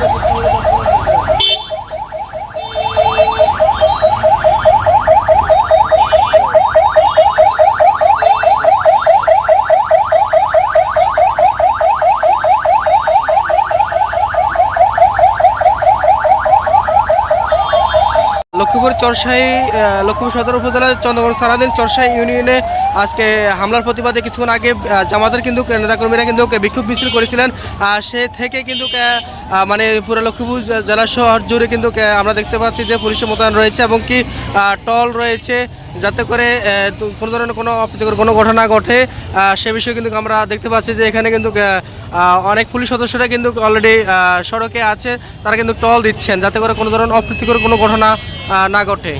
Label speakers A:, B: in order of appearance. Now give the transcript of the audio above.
A: Thank you. Lakshmipur চরসাই Lakshmipur সদর উপজেলার চন্দ্রগঞ্জ থানাধীন চরসাই ইউনিয়নে আজকে হামলার প্রতিবাদে কিছুক্ষণ আগে জামাতের কিন্তু নেতাকর্মীরা কিন্তু বিক্ষোভ মিছিল করেছিলেন। সে থেকে কিন্তু মানে পুরো লক্ষ্মীপুর জেলা শহর জুড়ে কিন্তু আমরা দেখতে পাচ্ছি যে পুলিশের মোতায়েন রয়েছে এবং কি টল রয়েছে যাতে করে কোনো ধরনের কোনো অপ্রীতিকর কোনো ঘটনা ঘটে। সে বিষয়ে কিন্তু আমরা দেখতে পাচ্ছি যে এখানে কিন্তু অনেক পুলিশ সদস্যরা কিন্তু অলরেডি সড়কে আছে। তারা কিন্তু টল দিচ্ছেন যাতে করে কোনো ধরনের অপ্রীতিকর কোনো ঘটনা না ঘটে।